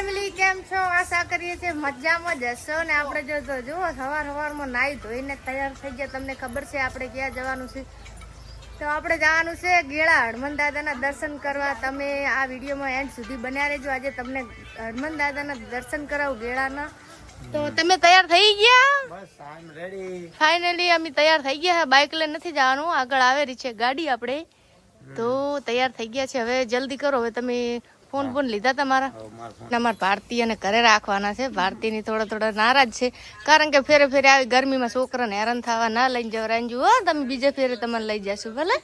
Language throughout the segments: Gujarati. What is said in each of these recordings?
કેમ છો? આશા કરીએ છીએ મજામાં જ હશો ને આપણે જો તો જુઓ સવાર સવારમાં નાહી ધોઈને તૈયાર થઈ ગયા. તમને ખબર છે આપણે ક્યાં જવાનું છે? તો આપણે જવાનું છે ગેળા હનુમાન દાદાના દર્શન કરવા. તમે આ વિડીયોમાં એન્ડ સુધી બન્યા રહેજો. આજે તમને હનુમાન દાદાના દર્શન કરાવું ગેળાના. તો તમે તૈયાર થઈ ગયા? ફાઇનલી અમે તૈયાર થઈ ગયા. બાઇક લઈને નથી જવાનું. આગળ આવેલી છે ગાડી આપણે. તો તૈયાર થઈ ગયા છે. હવે જલ્દી કરો. હવે તમે ફોન ફોન લીધા તમારા? અમારે ફોન. અમારા ભારતી અને ઘરે રાખવાના છે. ભારતીની થોડા થોડા નારાજ છે. કારણ કે ફેરે ફેરે આવી ગરમીમાં છોકરાને હેરાન થવા ના લઈને જવા હો તમે બીજે ફેરે તમને લઈ જશો ભલે?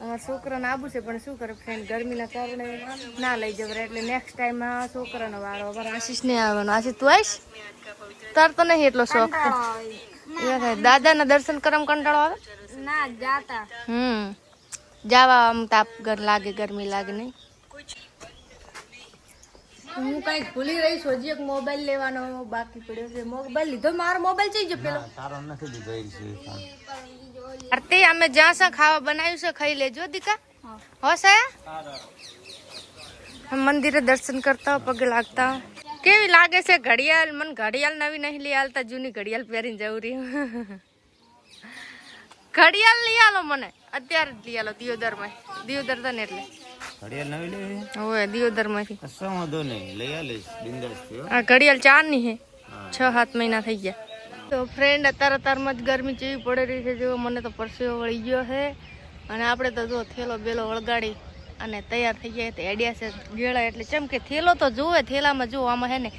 અમારા છોકરાને આવું છે પણ શું કરે? ફ્રેન્ડ ગરમીના કારણે ના લઈ જવરે એટલે નેક્સ્ટ ટાઈમ છોકરાનો વારો અમારા આશીષ ને આવવાનો. આશીષ તું આવીશ? તાર તો નહીં એટલો શોખ. દાદાના દર્શન કરમ કંટાળો આવે? ના જાતા. હમ. જાવા આમ તાપ ગર લાગે ગરમી લાગે નહીં. હું કંઈક ભૂલી રહી છું હજી એક મોબાઈલ લેવાનો બાકી પડ્યો છે. મોબાઈલ લીધો? મારો મોબાઈલ જઈ ગયો પેલો? તારો નથી એ છે અમે જ્યાં સા ખાવા બનાવ્યું છે ખાઈ લેજો દીકા. હો. સાયા? મંદિરે દર્શન કરતા પગે લાગતા કેવી લાગે છે ઘડિયાળ? મને ઘડિયાળ નવી નહીં લઈ આલતા જૂની ઘડિયાળ પહેરીને જવું રહી ઘડિયાળ લઈ આલો મને. અત્યારે જ લઈ આલો દિયોદરમાં દિયોદર તને એટલે. ઘડિયાળ નવી લેવી હવે દિયોદરમાંથી કશો વાંધો નહીં લઈ આલીશ બિંદાસ આ ઘડિયાળ ચારની હે. છ સાત મહિના થઈ ગયા. તો ફ્રેન્ડ અત્યારે અત્યારમાં જ ગરમી જેવી પડી રહી છે. જો મને તો પરસેવો વળી ગયો છે. અને આપણે તો જો થેલો બેલો વળગાડી અને તૈયાર થઈ ગયા તો એડિયા છે ગેળા એટલે ચમ કે થેલો તો જુએ થેલામાં જુઓ આમાં હે ને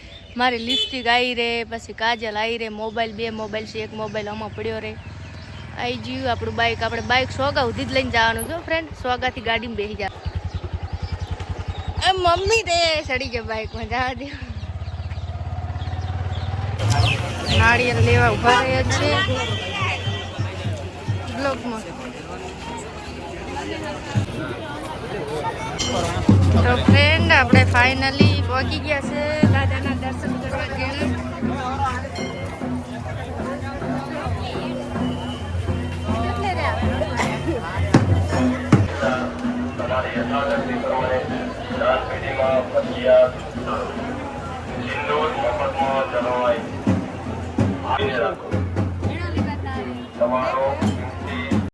મારી લિપસ્ટિક આવી રે પછી કાજલ આવી રે મોબાઈલ બે મોબાઈલ છે એક મોબાઈલ આમાં પડ્યો રે આવી ગયું આપણું બાઇક આપણે બાઇક સોગા સુધી જ લઈને જવાનું. જો ફ્રેન્ડ સોગાથી ગાડીમાં બેસી જા એ મમ્મી તે સડી ગયો બાઇકમાં જવા દે નાળિયેર લેવા ઊભા રહ્યા છે. બ્લોકમાં. તો ફ્રેન્ડ આપણે ફાઇનલી પહોંચી ગયા છે. ફરિયાદ જિલ્લોર મફતમાં જણાવાય આવીને રાખો તમારો